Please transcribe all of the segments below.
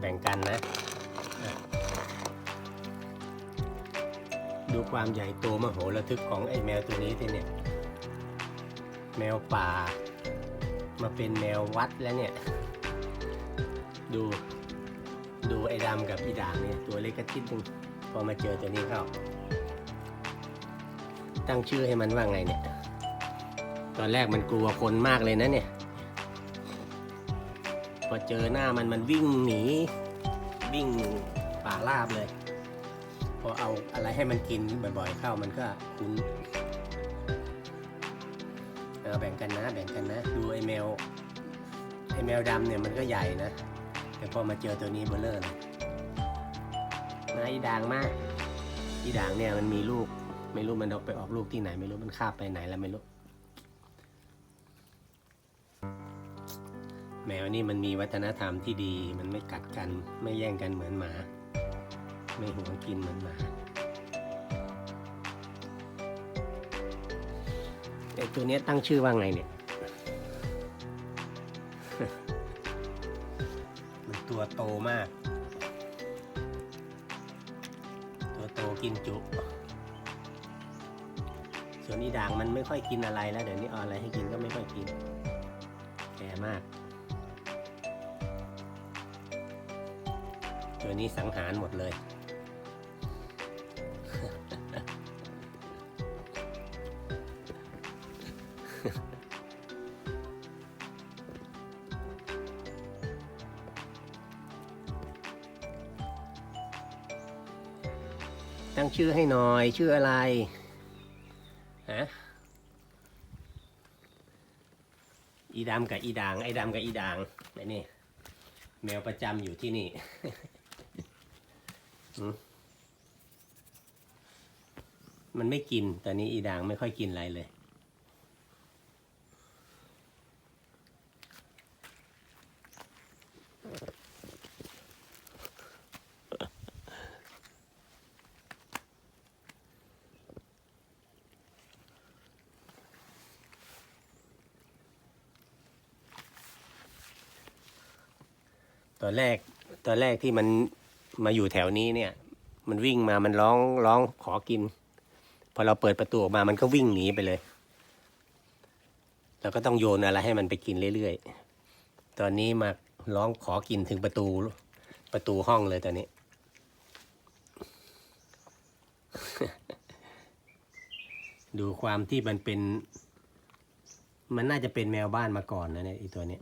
แบ่งกันนะ ดูความใหญ่โตมโหฬารทึกของไอ้แมวตัวนี้ทีเนี่ย แมวป่า มาเป็นแมววัดแล้วเนี่ย ดูดูไอ้ดำกับอีด่างเนี่ยตัวเล็กกระทิดนึงพอมาเจอตัวนี้เข้า ตั้งชื่อให้มันว่าไงเนี่ย ตอนแรกมันกลัวคนมากเลยนะเนี่ย อเจอหน้ามันมันวิ่งหนี วิ่งป่าราบเลย พอเอาอะไรให้มันกินบ่อยๆเข้ามันก็คุ้นเอาแบ่งกันนะแบ่งกันนะ ดูไอ้แมวไอ้แมวดำเนี่ยมันก็ใหญ่นะ แต่พอมาเจอตัวนี้เบลเลอร์เลยมาอีด่างมาก อีด่างเนี่ยมันมีลูก ไม่รู้มันออกไปออกลูกที่ไหนไม่รู้มันคาบไปไหนแล้วไม่รู้ แมวนี่มันมีวัฒนธรรมที่ดี มันไม่กัดกัน ไม่แย่งกันเหมือนหมา ไม่หวงกินเหมือนหมาไอตัวนี้ตั้งชื่อว่าไงเนี่ย มันตัวโตมาก ตัวโตกินจุ ส่วนอีด่างมันไม่ค่อยกินอะไรแล้ว เดี๋ยวนี้เอาอะไรให้กินก็ไม่ค่อยกิน แก่มาก ตัวนี้สังหารหมดเลย ตั้งชื่อให้หน่อย ชื่ออะไรฮะอีดำกับอีด่างไอ้ดำกับอีด่างไอ้นี่แมวประจำอยู่ที่นี่ มันไม่กิน ตอนนี้อีด่างไม่ค่อยกินอะไรเลย ตอนแรก ตอนแรกที่มัน มาอยู่แถวนี้เนี่ย มันวิ่งมามันร้องร้องขอกิน พอเราเปิดประตูออกมามันก็วิ่งหนีไปเลยเราก็ต้องโยนอะไรให้มันไปกินเรื่อยๆ ตอนนี้มาร้องขอกินถึงประตูประตูห้องเลยตอนนี้ ดูความที่มันเป็น มันน่าจะเป็นแมวบ้านมาก่อนนะเนี่ยอีตัวนี้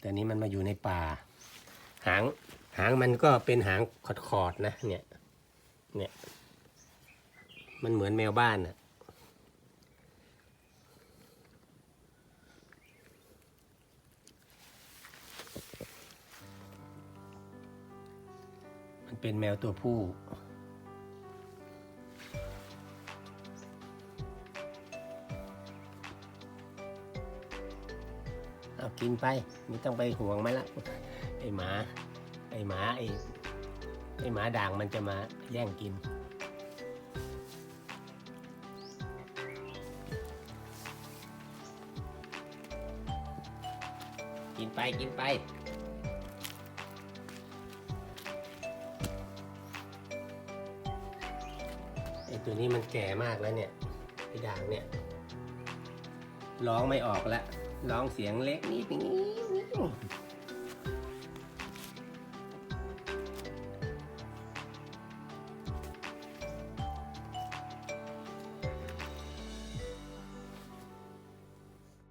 แต่นี้มันมาอยู่ในป่า หาง หางมันก็เป็นหางขอดๆนะเนี่ย เนี่ย มันเหมือนแมวบ้านอะมันเป็นแมวตัวผู้เอากินไป ไม่ต้องไปห่วงมันละไอหมา ไอหมาไอไอหมาด่างมันจะมาแย่งกิน กินไปกินไป ไอตัวนี้มันแก่มากแล้วเนี่ยไอด่างเนี่ย ร้องไม่ออกแล้วร้องเสียงเล็กนิดนึง